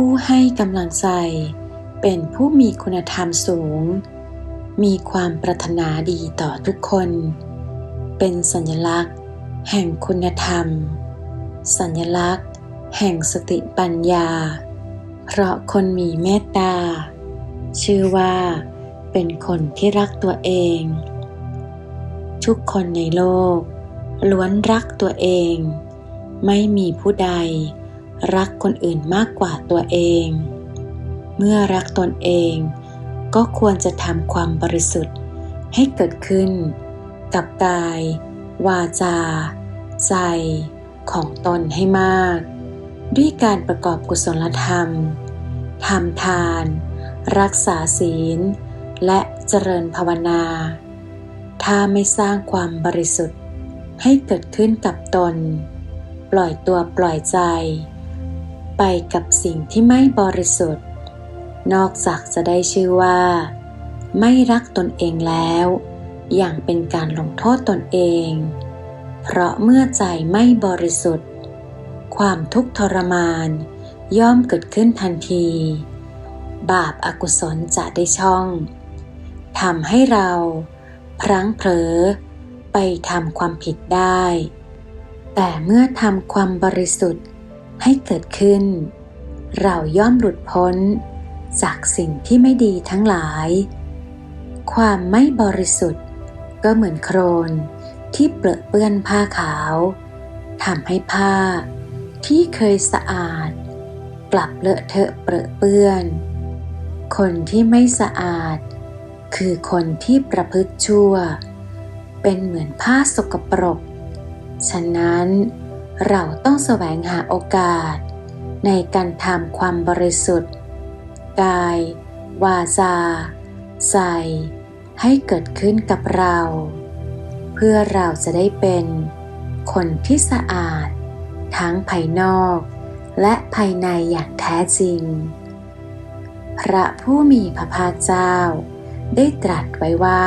ผู้ให้กำลังใจ เป็นผู้มีคุณธรรมสูง มีความปรารถนาดีต่อทุกคน เป็นสัญลักษณ์ แห่งคุณธรรม สัญลักษณ์ แห่งสติปัญญา เพราะคนมีเมตตา ชื่อว่า เป็นคนที่รักตัวเอง ทุกคนในโลก ล้วนรักตัวเอง ไม่มีผู้ใด รักคนอื่นมากกว่าตัวเอง เมื่อรักตนเอง ก็ควรจะทำความบริสุทธิ์ให้เกิดขึ้น กับกาย วาจา ใจ ของตนให้มาก ด้วยการประกอบกุศลธรรมทำทาน รักษาศีล และเจริญภาวนา ถ้าไม่สร้างความบริสุทธิ์ให้เกิดขึ้นกับตน ปล่อยตัวปล่อยใจ ไปกับสิ่งที่ไม่บริสุทธิ์ นอกจากจะได้ชื่อว่า ไม่รักตนเองแล้ว อย่างเป็นการลงโทษตนเอง เพราะเมื่อใจไม่บริสุทธิ์ ความทุกข์ทรมาน ย่อมเกิดขึ้นทันที บาปอากุศลจะได้ช่องทำให้เรา พลั้งเผลอไปทำความผิดได้ แต่เมื่อทำความบริสุทธิ์ ให้เกิดขึ้น เราย่อมหลุดพ้นจากสิ่งที่ไม่ดีทั้งหลาย ความไม่บริสุทธิ์ ก็เหมือนโครนที่เปรอะเปื้อนผ้าขาวทำให้ผ้าที่เคยสะอาด กลับเลอะเทอะเปรอะเปื้อน คนที่ไม่สะอาด คือคนที่ประพฤติชั่ว เป็นเหมือนผ้าสกปรก ฉะนั้น เราต้องแสวงหาโอกาส ในการทำความบริสุทธิ์ กาย วาจาใจให้เกิดขึ้นกับเรา เพื่อเราจะได้เป็นคนที่สะอาด ทั้งภายนอก และภายในอย่างแท้จริง พระผู้มีพระภาคเจ้า ได้ตรัสไว้ว่า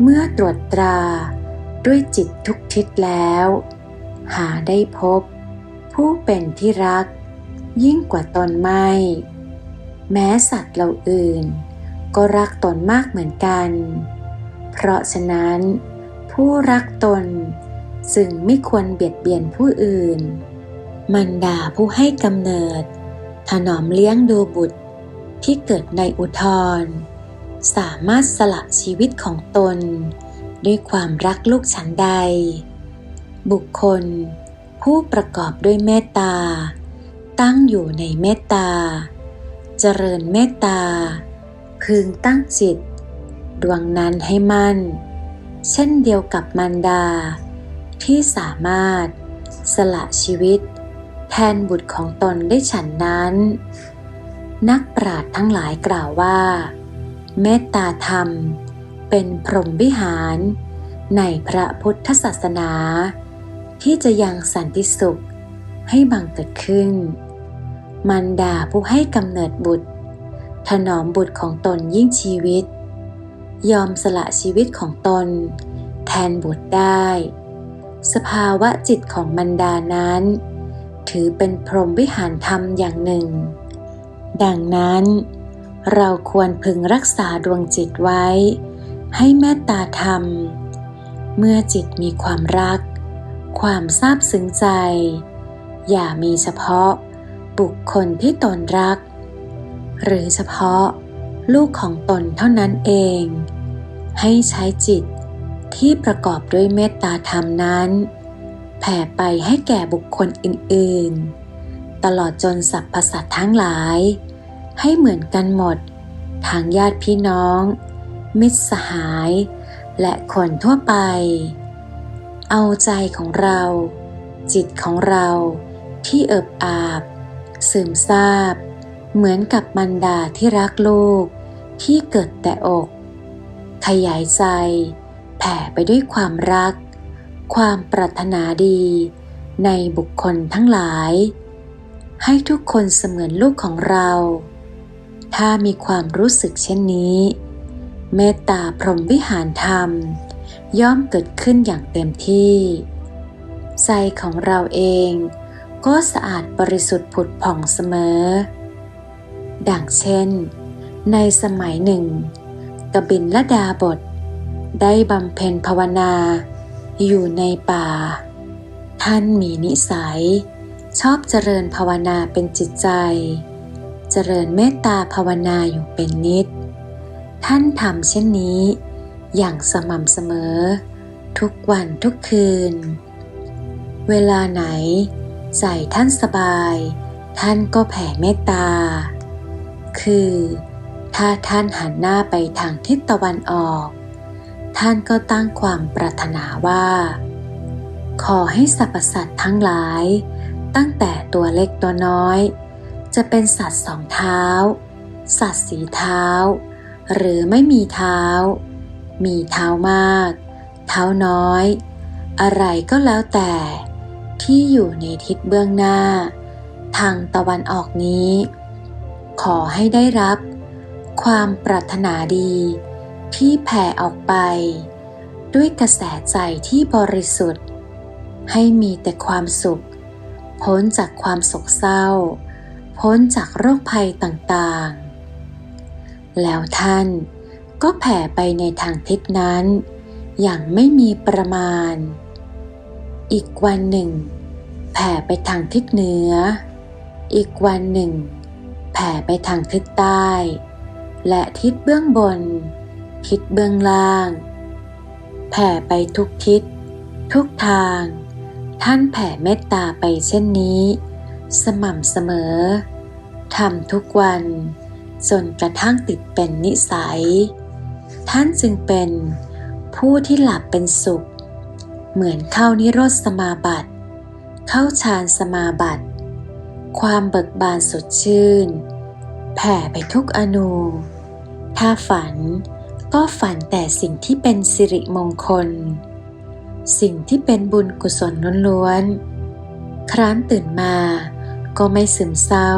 เมื่อตรวจตราด้วยจิตทุกทิศแล้ว หาได้พบ ผู้เป็นที่รัก ยิ่งกว่าตนไม่ แม้สัตว์เราอื่น ก็รักตนมากเหมือนกัน เพราะฉะนั้น ผู้รักตนจึงไม่ควรเบียดเบียนผู้อื่น มันดาผู้ให้กำเนิด ถนอมเลี้ยงดูบุตรที่เกิดในอุทธรสามารถสละชีวิตของตน ด้วยความรักลูกฉันใด บุคคล ผู้ประกอบด้วยเมตตา ตั้งอยู่ในเมตตา เจริญเมตตา พึงตั้งจิต ดวงนั้นให้มั่น เช่นเดียวกับมารดา ที่สามารถ สละชีวิต แทนบุตรของตนได้ฉันนั้น นักปราชญ์ทั้งหลายกล่าวว่า เมตตาธรรมเป็นพรหมวิหารในพระพุทธศาสนา ที่จะยังสันติสุขให้บังเกิดขึ้น มันดาผู้ให้กำเนิดบุตร ถนอมบุตรของตนยิ่งชีวิต ยอมสละชีวิตของตน แทนบุตรได้ สภาวะจิตของมันดานั้น ถือเป็นพรหมวิหารธรรมอย่างหนึ่ง ดังนั้น เราควรพึงรักษาดวงจิตไว้ ให้เมตตาธรรม เมื่อจิตมีความรัก ความซาบซึ้งใจ อย่ามีเฉพาะบุคคลที่ตนรัก หรือเฉพาะลูกของตนเท่านั้นเอง ให้ใช้จิตที่ประกอบด้วยเมตตาธรรมนั้น แผ่ไปให้แก่บุคคลอื่นๆ ตลอดจนสรรพสัตว์ทั้งหลาย ให้เหมือนกันหมดทางญาติพี่น้อง มิตรสหาย และคนทั่วไป เอาใจของเรา จิตของเราที่เอิบอาบซึมซาบ เหมือนกับมันดาที่รักลูก ที่เกิดแต่อก ขยายใจ แผ่ไปด้วยความรัก ความปรารถนาดี ในบุคคลทั้งหลาย ให้ทุกคนเสมือนลูกของเรา ถ้ามีความรู้สึกเช่นนี้ เมตตาพรหมวิหารธรรม ย่อมเกิดขึ้นอย่างเต็มที่ ใจของเราเองก็สะอาดบริสุทธิ์ผุดผ่องเสมอ ดังเช่น ในสมัยหนึ่ง กบินละดาบท ได้บำเพ็ญภาวนา อยู่ในป่า ท่านมีนิสัย ชอบเจริญภาวนาเป็นจิตใจ เจริญเมตตาภาวนาอยู่เป็นนิด ท่านทำเช่นนี้ อย่างสม่ำเสมอ ทุกวันทุกคืน เวลาไหนใจท่านสบาย ท่านก็แผ่เมตตา คือ ถ้าท่านหันหน้าไปทางทิศตะวันออก ท่านก็ตั้งความปรารถนาว่า ขอให้สรรพสัตว์ทั้งหลาย ตั้งแต่ตัวเล็กตัวน้อย จะเป็นสัตว์สองเท้า สัตว์สีเท้า หรือไม่มีเท้า มีเท้ามาก เท้าน้อย อะไรก็แล้วแต่ ที่อยู่ในทิศเบื้องหน้า ทางตะวันออกนี้ ขอให้ได้รับ ความปรารถนาดี ที่แผ่ออกไป ด้วยกระแสใจที่บริสุทธิ์ ให้มีแต่ความสุข พ้นจากความโศกเศร้า พ้นจากโรคภัยต่างๆ แล้วท่าน ก็แผ่ไปในทางทิศนั้น อย่างไม่มีประมาณ อีกวันหนึ่ง แผ่ไปทางทิศเหนือ อีกวันหนึ่ง แผ่ไปทางทิศใต้ และทิศเบื้องบน ทิศเบื้องล่าง แผ่ไปทุกทิศ ทุกทาง ท่านแผ่เมตตาไปเช่นนี้ สม่ำเสมอทำทุกวันจนกระทั่งติดเป็นนิสัย ท่านจึงเป็นผู้ที่หลับเป็นสุข เหมือนเข้านิโรธสมาบัติ เข้าฌานสมาบัติ ความเบิกบานสดชื่น แผ่ไปทุกอนูถ้าฝันก็ฝันแต่สิ่งที่เป็นสิริมงคล สิ่งที่เป็นบุญกุศลล้วนๆ ครั้นตื่นมาก็ไม่ซึมเศร้า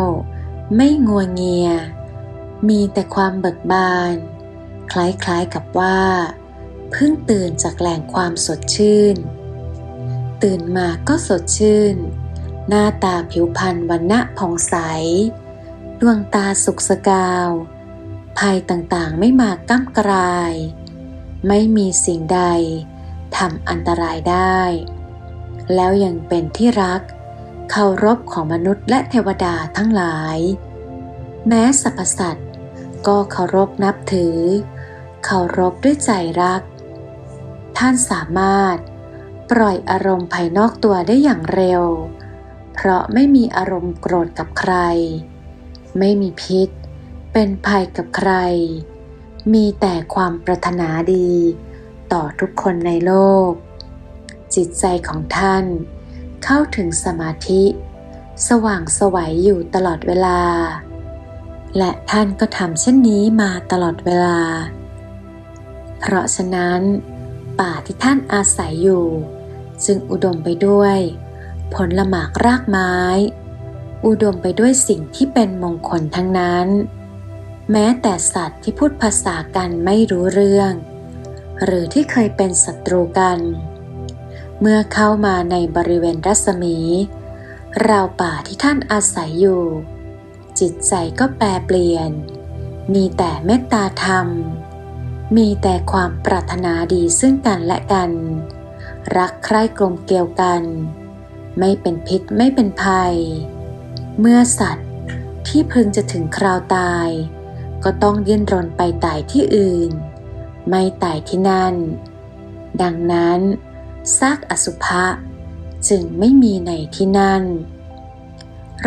ไม่งัวเงีย มีแต่ความเบิกบาน คล้ายๆกับว่า เพิ่งตื่นจากแหล่งความสดชื่น ตื่นมาก็สดชื่น หน้าตาผิวพรรณวันณะผ่องใส ดวงตาสุขสกาว ภัยต่างๆไม่มาก้ำกราย ไม่มีสิ่งใดทำอันตรายได้ แล้วยังเป็นที่รักเคารพของมนุษย์และเทวดาทั้งหลาย แม้สรรพสัตว์ก็เคารพนับถือ เคารพด้วยใจรัก ท่านสามารถปล่อยอารมณ์ภายนอกตัวได้อย่างเร็ว เพราะไม่มีอารมณ์โกรธกับใคร ไม่มีพิษ เป็นภัยกับใคร มีแต่ความปรารถนาดี ต่อทุกคนในโลก จิตใจของท่านเข้าถึงสมาธิ สว่างสวัยอยู่ตลอดเวลา และท่านก็ทำเช่นนี้มาตลอดเวลา เพราะฉะนั้นป่าที่ท่านอาศัยอยู่จึงอุดมไปด้วย ผลละหมากรากไม้ อุดมไปด้วยสิ่งที่เป็นมงคลทั้งนั้น แม้แต่สัตว์ที่พูดภาษากันไม่รู้เรื่อง หรือที่เคยเป็นศัตรูกัน เมื่อเข้ามาในบริเวณรัศมี ราวป่าที่ท่านอาศัยอยู่ จิตใจก็แปรเปลี่ยน มีแต่เมตตาธรรม มีแต่ความปรารถนาดีซึ่งกันและกัน รักใคร่กลมเกลียวกัน ไม่เป็นพิษไม่เป็นภัย เมื่อสัตว์ที่พึงจะถึงคราวตาย ก็ต้องยื่นรนไปตายที่อื่น ไม่ตายที่นั่น ดังนั้นซากอสุภะจึงไม่มีในที่นั่น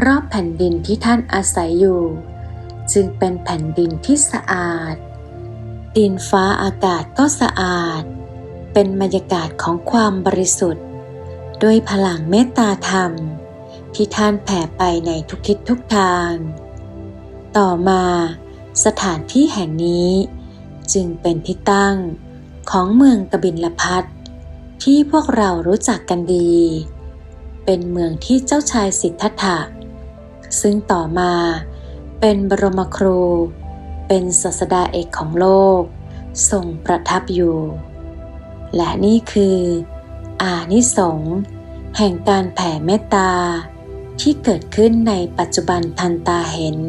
รอบแผ่นดินที่ท่านอาศัยอยู่ จึงเป็นแผ่นดินที่สะอาด ดินฟ้าอากาศก็สะอาด เป็นบรรยากาศของความบริสุทธิ์ ด้วยพลังเมตตาธรรม ที่ท่านแผ่ไปในทุกทิศทุกทาง ต่อมาสถานที่แห่งนี้ จึงเป็นที่ตั้งของเมืองกบินลพัทที่พวกเรารู้จักกันดี เป็นเมืองที่เจ้าชายสิทธัตถะ ซึ่งต่อมาเป็นบรมครู เป็นศาสดาเอกของโลก ทรงประทับอยู่ และนี่คือ อานิสงส์แห่งการแผ่เมตตา ที่เกิดขึ้นในปัจจุบันทันตาเห็น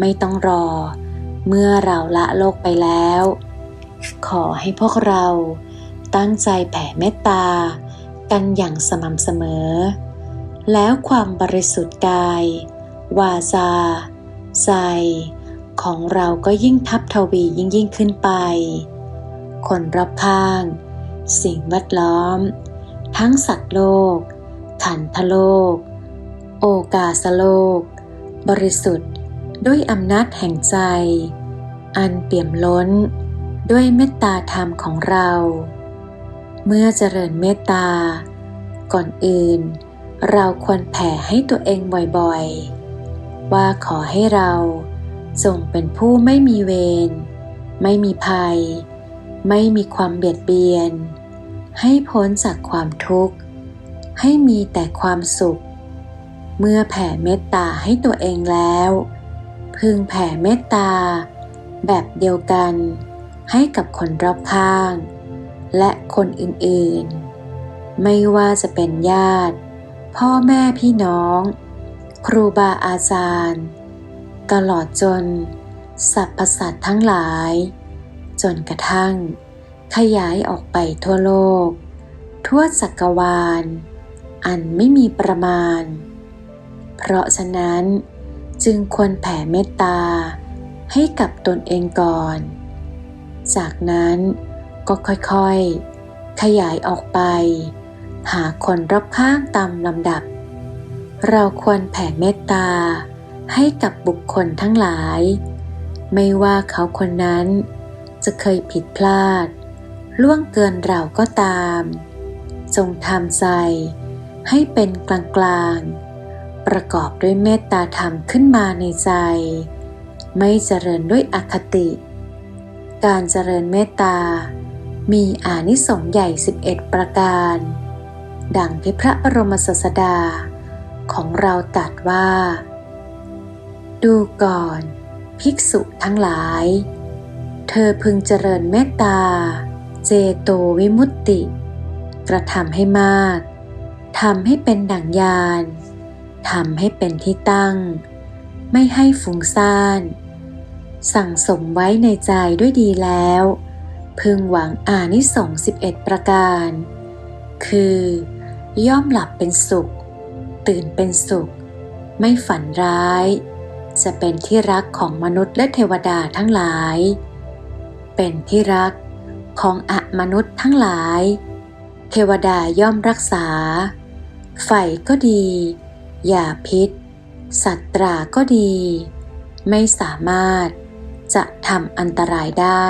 ไม่ต้องรอเมื่อเราละโลกไปแล้ว ขอให้พวกเราตั้งใจแผ่เมตตา กันอย่างสม่ำเสมอ แล้วความบริสุทธิ์กาย วาจาใจ ของเราก็ยิ่งทับทวียิ่งยิ่งขึ้นไป คนรอบข้าง สิ่งแวดล้อม ทั้งสัตว์โลก ขันธโลก โอกาสโลก บริสุทธิ์ด้วยอำนาจแห่งใจ อันเปี่ยมล้นด้วยเมตตาธรรมของเรา เมื่อเจริญเมตตา ก่อนอื่น เราควรแผ่ให้ตัวเองบ่อยๆ ว่าขอให้เรา จงเป็นผู้ไม่มีเวร ไม่มีภัย ไม่มีความเบียดเบียน ให้พ้นจากความทุกข์ ให้มีแต่ความสุข เมื่อแผ่เมตตาให้ตัวเองแล้ว พึงแผ่เมตตา แบบเดียวกัน ให้กับคนรอบข้าง และคนอื่นๆ ไม่ว่าจะเป็นญาติ พ่อแม่พี่น้อง ครูบาอาจารย์ ตลอดจนสรรพสัตว์ทั้งหลาย จนกระทั่ง ขยายออกไปทั่วโลก ทั่วจักรวาล อันไม่มีประมาณ เพราะฉะนั้นจึงควรแผ่เมตตาให้กับตนเองก่อน จากนั้นก็ค่อยๆ ขยายออกไป หาคนรอบข้างตามลำดับ เราควรแผ่เมตตา ให้กับบุคคลทั้งหลาย ไม่ว่าเขาคนนั้นจะเคยผิดพลาด ล่วงเกินเราก็ตามจงทำใจให้เป็นกลางๆประกอบด้วยเมตตาธรรมขึ้นมาในใจ ไม่เจริญด้วยอคติ การเจริญเมตตา มีอานิสงส์ใหญ่ 11 ประการ ดังที่พระบรมศาสดาของเราตรัสว่า ดูก่อน ภิกษุทั้งหลาย เธอพึงเจริญเมตตา เจโตวิมุตติ กระทำให้มากทำให้เป็นดั่งยานทำให้เป็นที่ตั้ง ไม่ให้ฟุ้งซ่าน สั่งสมไว้ในใจด้วยดีแล้ว พึงหวังอานิสงส์11 ประการ คือ ย่อมหลับเป็นสุข ตื่นเป็นสุข ไม่ฝันร้าย จะเป็นที่รักของมนุษย์และเทวดาทั้งหลาย เป็นที่รักของอมนุษย์ทั้งหลาย เทวดาย่อมรักษา ไฟก็ดียาพิษ สัตตราก็ดี ไม่สามารถจะทำอันตรายได้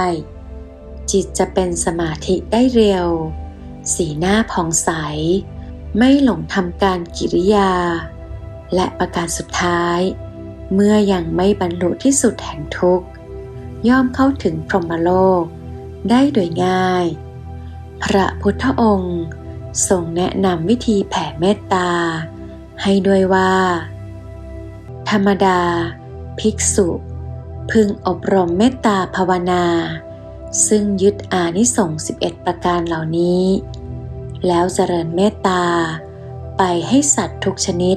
จิตจะเป็นสมาธิได้เร็ว สีหน้าผ่องใส ไม่หลงทำการกิริยา และประการสุดท้าย เมื่อยังไม่บรรลุที่สุดแห่งทุกข์ ย่อมเข้าถึงพรหมโลก ได้โดยง่าย พระพุทธองค์ทรงแนะนำวิธีแผ่เมตตา ให้ด้วยว่า ธรรมดา ภิกษุ พึงอบรมเมตตาภาวนา ซึ่งยึดอานิสงส์11 ประการเหล่านี้ แล้วเจริญเมตตา ไปให้สัตว์ทุกชนิด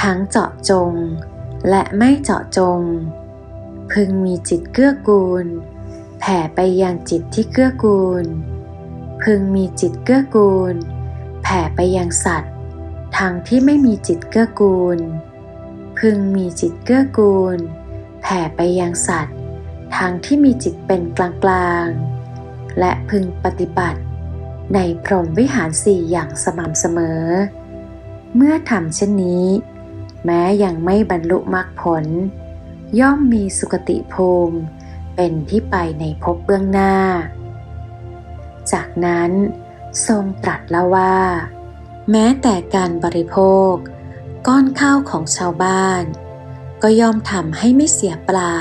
ทั้งเจาะจง และไม่เจาะจง พึงมีจิตเกื้อกูล แผ่ไปยังจิตที่เกื้อกูล พึงมีจิตเกื้อกูล แผ่ไปยังสัตว์ทั้งที่ไม่มีจิตเกื้อกูล พึงมีจิตเกื้อกูล แผ่ไปยังสัตว์ทั้งที่มีจิตเป็นกลางๆและพึงปฏิบัติ ในพรหมวิหารสี่อย่างสม่ำเสมอ เมื่อทำเช่นนี้ แม้ยังไม่บรรลุมรรคผล ย่อมมีสุคติภูมิ เป็นที่ไปในภพเบื้องหน้า จากนั้นทรงตรัสแล้วว่า แม้แต่การบริโภค ก้อนข้าวของชาวบ้าน ก็ย่อมทำให้ไม่เสียเปล่า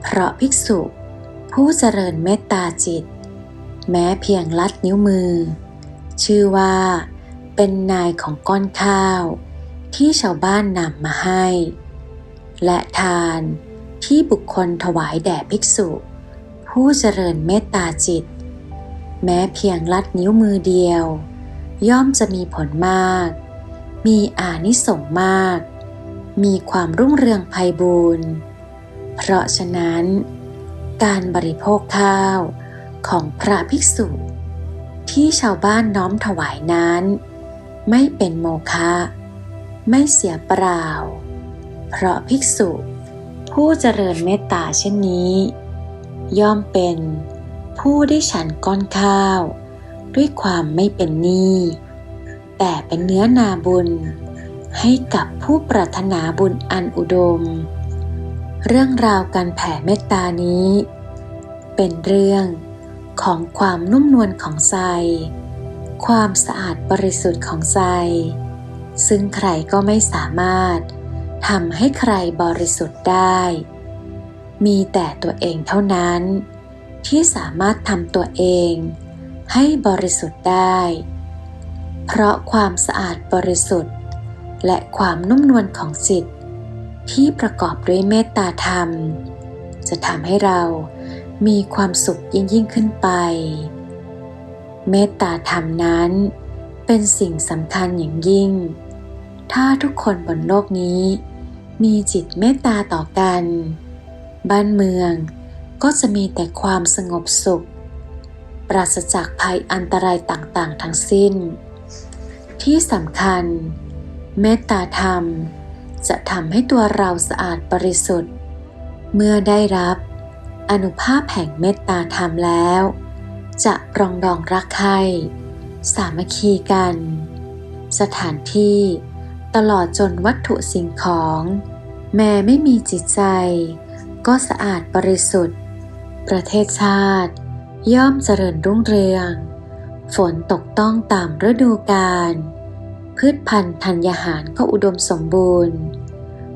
เพราะภิกษุผู้เจริญเมตตาจิต แม้เพียงลัดนิ้วมือ ชื่อว่า เป็นนายของก้อนข้าว ที่ชาวบ้านนำมาให้ และทานที่บุคคลถวายแด่ภิกษุ ผู้เจริญเมตตาจิต แม้เพียงลัดนิ้วมือเดียว ย่อมจะมีผลมาก มีอานิสงส์มาก มีความรุ่งเรืองไพบูรณ์เพราะฉะนั้น การบริโภคข้าวของพระภิกษุ ที่ชาวบ้านน้อมถวายนั้น ไม่เป็นโมฆะ ไม่เสียเปล่า เพราะภิกษุผู้เจริญเมตตาเช่นนี้ ย่อมเป็นผู้ได้ฉันก้อนข้าว ด้วยความไม่เป็นหนี้แต่เป็นเนื้อนาบุญ ให้กับผู้ปรารถนาบุญอันอุดม เรื่องราวการแผ่เมตตานี้ เป็นเรื่องของความนุ่มนวลของใจ ความสะอาดบริสุทธิ์ของใจ ซึ่งใครก็ไม่สามารถทำให้ใครบริสุทธิ์ได้ มีแต่ตัวเองเท่านั้น ที่สามารถทำตัวเองให้บริสุทธิ์ได้ เพราะความสะอาดบริสุทธิ์ และความนุ่มนวลของจิต ที่ประกอบด้วยเมตตาธรรม จะทำให้เรามีความสุขยิ่งยิ่งขึ้นไป เมตตาธรรมนั้น เป็นสิ่งสำคัญอย่างยิ่ง ถ้าทุกคนบนโลกนี้ มีจิตเมตตาต่อกัน บ้านเมืองก็จะมีแต่ความสงบสุข ปราศจากภัยอันตรายต่างๆ ทั้งสิ้น ที่สำคัญ เมตตาธรรมจะทำให้ตัวเราสะอาดบริสุทธิ์ เมื่อได้รับอนุภาพแห่งเมตตาธรรมแล้ว จะปรองดองรักใคร่ สามัคคีกัน สถานที่ตลอดจนวัตถุสิ่งของ แม้ไม่มีจิตใจ ก็สะอาดบริสุทธิ์ ประเทศชาติ ย่อมเจริญรุ่งเรือง ฝนตกต้องตามฤดูกาลพืชพันธุ์ธัญญาหารก็อุดมสมบูรณ์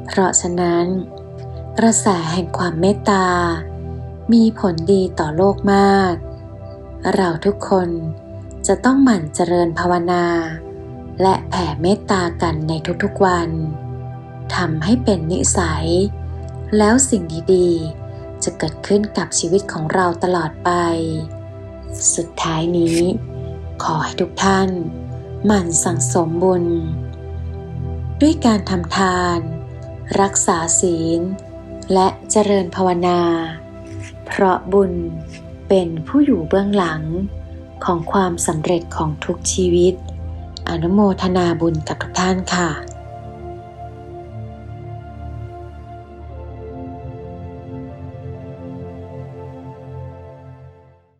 เพราะฉะนั้น กระแสแห่งความเมตตา มีผลดีต่อโลกมาก เราทุกคน จะต้องหมั่นเจริญภาวนา และแผ่เมตตากันในทุกๆวันทำให้เป็นนิสัย แล้วสิ่งดีๆ จะเกิดขึ้นกับชีวิตของเราตลอดไป สุดท้ายนี้ ขอให้ทุกท่าน หมั่นสั่งสมบุญ ด้วยการทำทาน รักษาศีล และเจริญภาวนา เพราะบุญเป็นผู้อยู่เบื้องหลัง ของความสำเร็จของทุกชีวิต อนุโมทนาบุญกับทุกท่านค่ะ